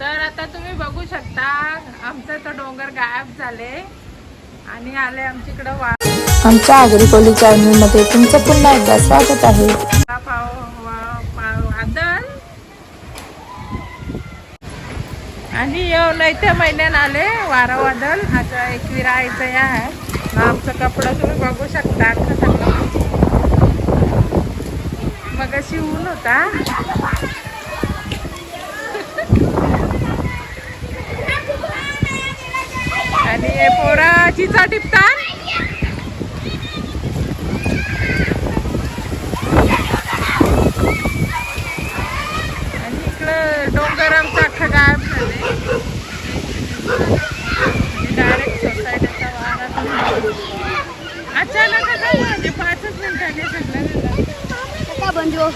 तर आता तुम्ही बघू शकता आमचं तो डोंगर गायब झाले आणि आले आमच्याकडं वा आमच्या आगरी चॅनलमध्ये तुमचं पुन्हा एकदा स्वागत आहे. पाव पाव आणि नैत्या महिन्यात आले वारा वादळ. आता एकविरा यायचं या आहे. आमचं कपडं तुम्ही बघू शकता. मग अशी ऊन होता आणि हे पोरा चिचा टिपतान आणि इकडं डोंगर आमचं अख्खं गायब झाले डायरेक्ट सोसायटीचा वारा तुम्ही म्हणजे पाचच मिनिटांनी सगळं झालं. बंजो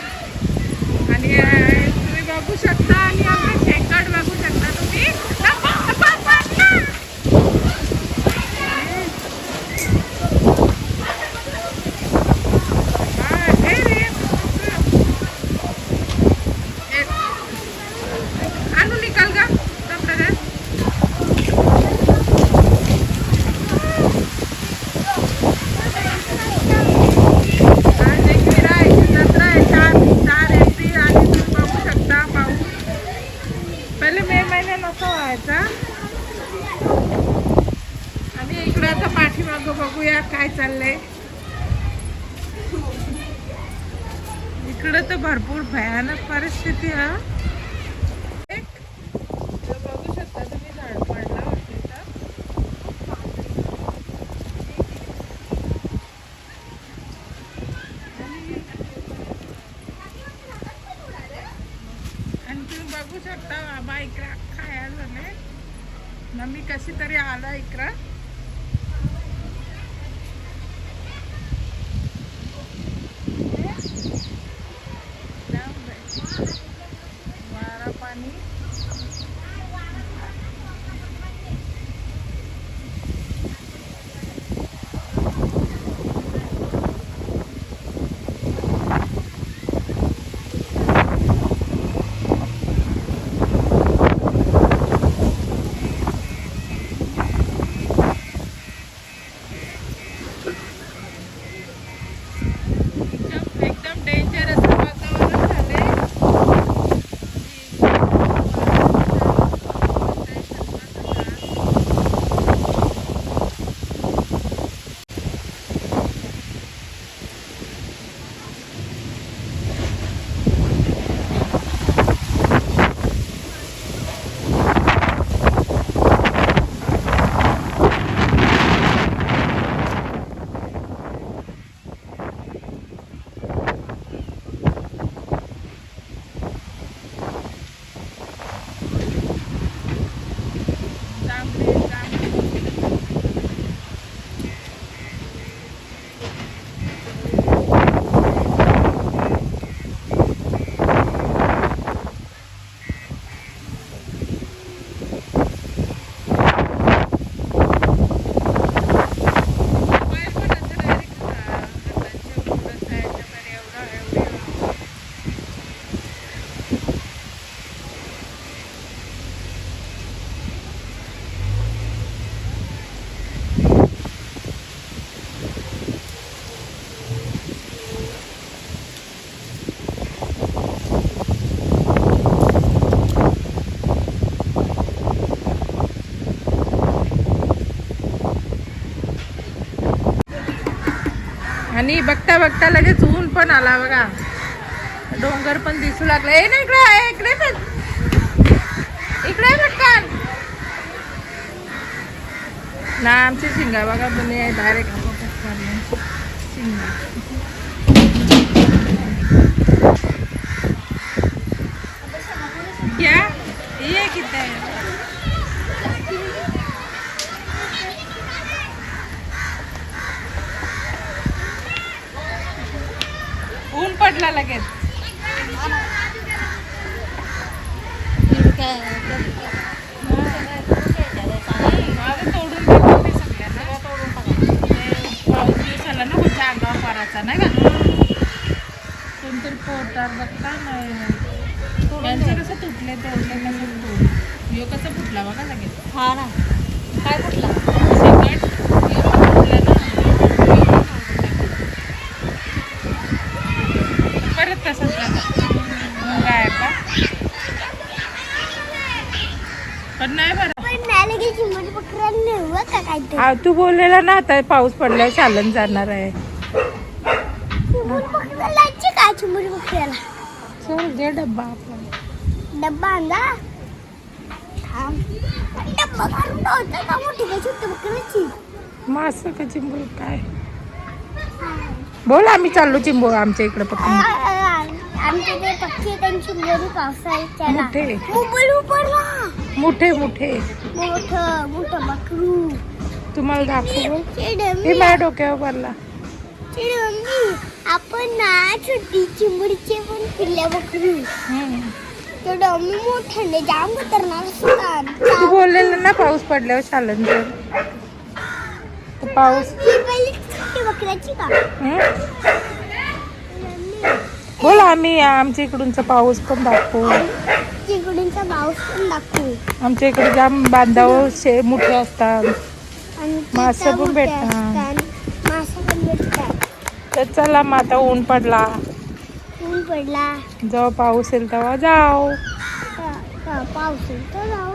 आणि अं, तुम्ही बघू शकता आणि आमचं शेकट बघू शकता तुम्ही अप्पा, अप्पा, अप्पा, अप्पा. हा, हे रे. हे. आणू निकाल का कपडा काय आज एकविरा आहे, जत्रा आहे, चार चार एप्रिल आणि तुम्ही बघू शकता पाऊस पहिले मे महिन्यात नसा व्हायचा आणि इकडं आता पाठीमागं बघूया काय चाललंय? इकडं तर भरपूर भयानक परिस्थिती हा. एक, इकडं बघू शकता तुम्ही झाड पडलं होतं आणि तुम्ही बघू शकता बाबा इकडं खाया झाले. ना मी कशी तरी आला इकडं. आणि बघता बघता लगेच ऊन पण आला बघा. डोंगर पण दिसू लागला. ए ना इकडे आहे, इकडे पण. इकडे आहे पटकन ना आमची शिंगा बघा तुम्ही डायरेक्ट शिंगा क्या ये कितना है ऊन पडला लगेच माझं तोडून टाकलं मी सगळ्यांना. ते पाऊस दिवस आला अंगावर पोटाराचा नाही का? कोणतरी पोटार बघता नाही. कसं तुटले तोडले कसं तुटले यो कसं फुटला बघा लगेच. हा ना. काय कुठला सकट यो पण फुटला ना यो पण फुटला. परत तसंच झालं मग काय का पण नाही बरं हा, तू बोललेला ना आता पाऊस पडल्यावर चालन जाणार आहे. चल जे डब्बा आपला डब्बा आणला? थांब. डब्बा काढून ठेवतो का मोठी काय छोटी बकरीची मास का चिंबू काय? बोल आम्ही चाललो चिंबू आमच्या इकडे पकडून. आमच्या ते पक्षी त्यांची मोरी पावसाळ्याला मोठे. मोठे मोठे. मोठं मोठं बकरू. तुम्हाला दाखवू? हे माझ्या डोक्यावर पडला. आपण ना छोटी चिमुडीचे पण पिल्ल्या बकरू. हम्म. तो डमी मोठ्याने जाम खतरनाक तू असतात बोललेलं ना पाऊस पडल्यावर चालन तर. पाऊस ही पहिली छोटी बकऱ्याची का? हम्म? बोल आम्ही आमच्या इकडूनचा पाऊस पण दाखवू. पाऊस पण दाखवू. आमच्या इकडे जाम बांधावर शे मोठे असतात. आणि मासे पण भेटतात. असतात. मासे पण भेटतात. तर चला मग आता ऊन पडला. ऊन पडला. जेव्हा पाऊस येईल तेव्हा जाऊ. का- का पाऊस येईल तर जाऊ.